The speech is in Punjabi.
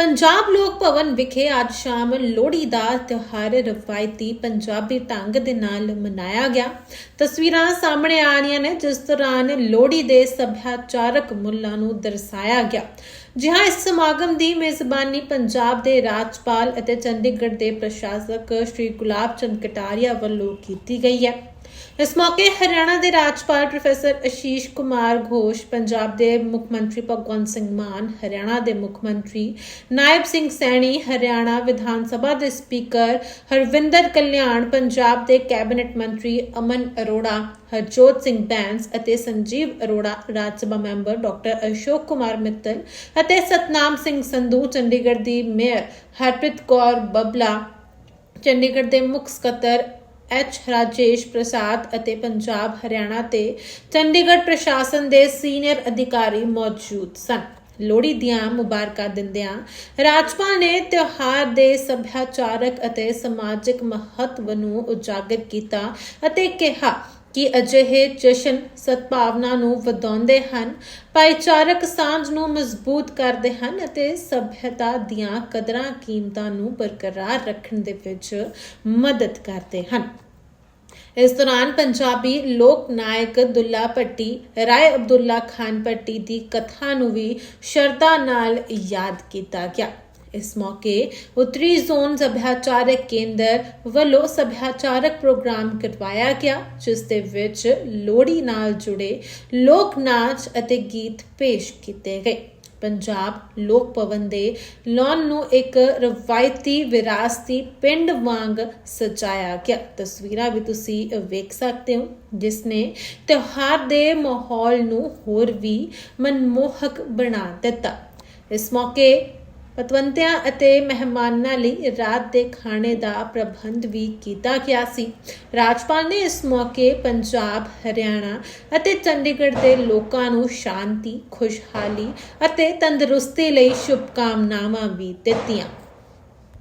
ਪੰਜਾਬ ਲੋਕ ਭਵਨ ਵਿਖੇ ਅੱਜ ਸ਼ਾਮ ਲੋਹੜੀ ਦਾ ਤਿਉਹਾਰ ਰਵਾਇਤੀ ਪੰਜਾਬੀ ਢੰਗ ਦੇ ਨਾਲ ਮਨਾਇਆ ਗਿਆ। ਤਸਵੀਰਾਂ ਸਾਹਮਣੇ ਆ ਰਹੀਆਂ ਨੇ, ਜਿਸ ਦੌਰਾਨ ਲੋਹੜੀ ਦੇ ਸੱਭਿਆਚਾਰਕ ਮੁੱਲਾਂ ਨੂੰ ਦਰਸਾਇਆ ਗਿਆ। ਜਿਹਾਂ ਇਸ ਸਮਾਗਮ ਦੀ ਮੇਜ਼ਬਾਨੀ ਪੰਜਾਬ ਦੇ ਰਾਜਪਾਲ ਅਤੇ ਚੰਡੀਗੜ੍ਹ ਦੇ ਪ੍ਰਸ਼ਾਸਕ ਸ਼੍ਰੀ ਗੁਲਾਬ ਚੰਦ ਕਟਾਰੀਆ ਵੱਲੋਂ ਕੀਤੀ ਗਈ ਹੈ। ਇਸ ਮੌਕੇ ਹਰਿਆਣਾ ਦੇ ਰਾਜਪਾਲ ਪ੍ਰੋਫੈਸਰ ਅਸ਼ੀਸ਼ ਕੁਮਾਰ ਘੋਸ਼, ਪੰਜਾਬ ਦੇ ਮੁੱਖ ਮੰਤਰੀ ਭਗਵੰਤ ਸਿੰਘ ਮਾਨ, ਹਰਿਆਣਾ ਦੇ ਮੁੱਖ ਮੰਤਰੀ ਨਾਇਬ ਸਿੰਘ ਸੈਣੀ, ਹਰਿਆਣਾ ਵਿਧਾਨ ਸਭਾ ਦੇ ਸਪੀਕਰ ਹਰਵਿੰਦਰ ਕਲਿਆਣ, ਪੰਜਾਬ ਦੇ ਕੈਬਨਿਟ ਮੰਤਰੀ ਅਮਨ ਅਰੋੜਾ, ਹਰਜੋਤ ਸਿੰਘ ਬੈਂਸ ਅਤੇ ਸੰਜੀਵ ਅਰੋੜਾ, ਰਾਜ ਸਭਾ ਮੈਂਬਰ ਡਾਕਟਰ ਅਸ਼ੋਕ ਕੁਮਾਰ ਮਿੱਤਲ ਅਤੇ ਸਤਨਾਮ ਸਿੰਘ ਸੰਧੂ, ਚੰਡੀਗੜ੍ਹ ਦੀ ਮੇਅਰ ਹਰਪ੍ਰੀਤ ਕੌਰ ਬਬਲਾ, ਚੰਡੀਗੜ੍ਹ ਦੇ ਮੁੱਖ ਸਕੱਤਰ ਐਚ ਰਾਜੇਸ਼ ਪ੍ਰਸਾਦ ਅਤੇ ਪੰਜਾਬ, ਹਰਿਆਣਾ ਤੇ ਚੰਡੀਗੜ੍ਹ ਪ੍ਰਸ਼ਾਸਨ ਦੇ ਸੀਨੀਅਰ ਅਧਿਕਾਰੀ ਮੌਜੂਦ ਸਨ। ਲੋਹੜੀ ਦੀਆਂ ਮੁਬਾਰਕਾਂ ਦਿੰਦਿਆਂ ਰਾਜਪਾਲ ਨੇ ਤਿਉਹਾਰ ਦੇ ਸੱਭਿਆਚਾਰਕ ਅਤੇ ਸਮਾਜਿਕ ਮਹੱਤਵ ਨੂੰ ਉਜਾਗਰ ਕੀਤਾ ਅਤੇ ਕਿਹਾ ਕਿ ਅਜਿਹੇ ਜਸ਼ਨ ਸਦਭਾਵਨਾ ਨੂੰ ਵਧਾਉਂਦੇ ਹਨ, ਭਾਈਚਾਰਕ ਸਾਂਝ ਨੂੰ ਮਜ਼ਬੂਤ ਕਰਦੇ ਹਨ ਅਤੇ ਸਭਿਅਤਾ ਦੀਆਂ ਕਦਰਾਂ ਕੀਮਤਾਂ ਨੂੰ ਬਰਕਰਾਰ ਰੱਖਣ ਦੇ ਵਿੱਚ ਮਦਦ ਕਰਦੇ ਹਨ। ਇਸ ਦੌਰਾਨ ਪੰਜਾਬੀ ਲੋਕ ਨਾਇਕ ਦੁੱਲਾ ਭੱਟੀ, ਰਾਏ ਅਬਦੁੱਲਾ ਖਾਨ ਭੱਟੀ ਦੀ ਕਥਾ ਨੂੰ ਵੀ ਸ਼ਰਧਾ ਨਾਲ ਯਾਦ ਕੀਤਾ ਗਿਆ। ਇਸ ਮੌਕੇ ਉੱਤਰੀ ਜ਼ੋਨ ਸੱਭਿਆਚਾਰਕ ਕੇਂਦਰ ਵੱਲੋਂ ਸਭਿਆਚਾਰਕ ਪ੍ਰੋਗਰਾਮ ਕਰਵਾਇਆ ਗਿਆ, ਜਿਸ ਦੇ ਵਿੱਚ ਲੋਹੜੀ ਨਾਲ ਜੁੜੇ ਲੋਕ ਨਾਚ ਅਤੇ ਗੀਤ ਪੇਸ਼ ਕੀਤੇ ਗਏ। ਪੰਜਾਬ ਲੋਕ ਭਵਨ ਦੇ ਲਾਨ ਨੂੰ ਇੱਕ ਰਵਾਇਤੀ ਵਿਰਾਸਤੀ ਪਿੰਡ ਵਾਂਗ ਸਜਾਇਆ ਗਿਆ। ਤਸਵੀਰਾਂ ਵੀ ਤੁਸੀਂ ਵੇਖ ਸਕਦੇ ਹੋ, ਜਿਸ ਨੇ ਤਿਉਹਾਰ ਦੇ ਮਾਹੌਲ ਨੂੰ ਹੋਰ ਵੀ ਮਨਮੋਹਕ ਬਣਾ ਦਿੱਤਾ। ਇਸ ਮੌਕੇ ਪਤਵੰਤਿਆਂ ਅਤੇ ਮਹਿਮਾਨਾਂ ਲਈ ਰਾਤ ਦੇ ਖਾਣੇ ਦਾ ਪ੍ਰਬੰਧ ਵੀ ਕੀਤਾ ਗਿਆ ਸੀ। ਰਾਜਪਾਲ ਨੇ ਇਸ ਮੌਕੇ ਪੰਜਾਬ, ਹਰਿਆਣਾ ਅਤੇ ਚੰਡੀਗੜ੍ਹ ਦੇ ਲੋਕਾਂ ਨੂੰ ਸ਼ਾਂਤੀ, ਖੁਸ਼ਹਾਲੀ ਅਤੇ ਤੰਦਰੁਸਤੀ ਲਈ ਸ਼ੁਭਕਾਮਨਾਵਾਂ ਵੀ ਦਿੱਤੀਆਂ।